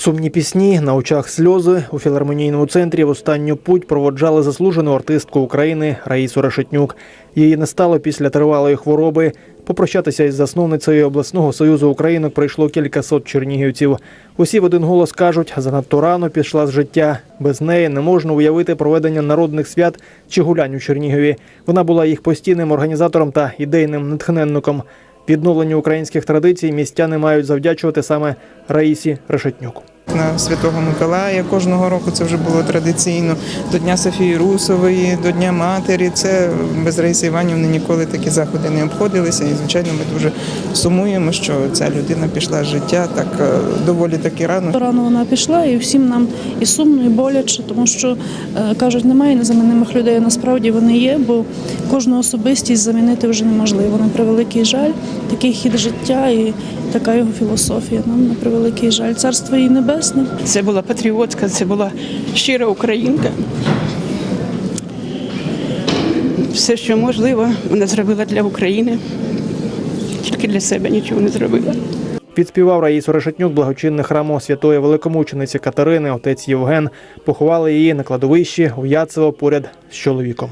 Сумні пісні на очах сльози у філармонійному центрі в останню путь проводжали заслужену артистку України Раїсу Решетнюк. Її не стало після тривалої хвороби. Попрощатися із засновницею обласного союзу українок прийшло кількасот чернігівців. Усі в один голос кажуть, занадто рано пішла з життя. Без неї не можна уявити проведення народних свят чи гулянь у Чернігові. Вона була їх постійним організатором та ідейним натхненником. Відновленню українських традицій містяни мають завдячувати саме Раїсі Решетнюк. На Святого Миколая кожного року це вже було традиційно. До Дня Софії Русової, до Дня Матері. Це без Раїси Іванівни ніколи такі заходи не обходилися. І, звичайно, ми дуже сумуємо, що ця людина пішла з життя так е, доволі таки рано. Рано вона пішла, і всім нам і сумно, і боляче, тому що е, кажуть, немає незамінимих людей. Насправді вони є, бо кожну особистість замінити вже неможливо. На превеликий жаль, такий хід життя і така його філософія. Нам на превеликий жаль. Царство їй небесне. Це була патріотка, це була щира українка. Все, що можливо, вона зробила для України. Тільки для себе нічого не зробила. Підспівав Раїсу Решетнюк благочинний храму святої великомучениці Катерини, отець Євген. Поховали її на кладовищі у Яцево поряд з чоловіком.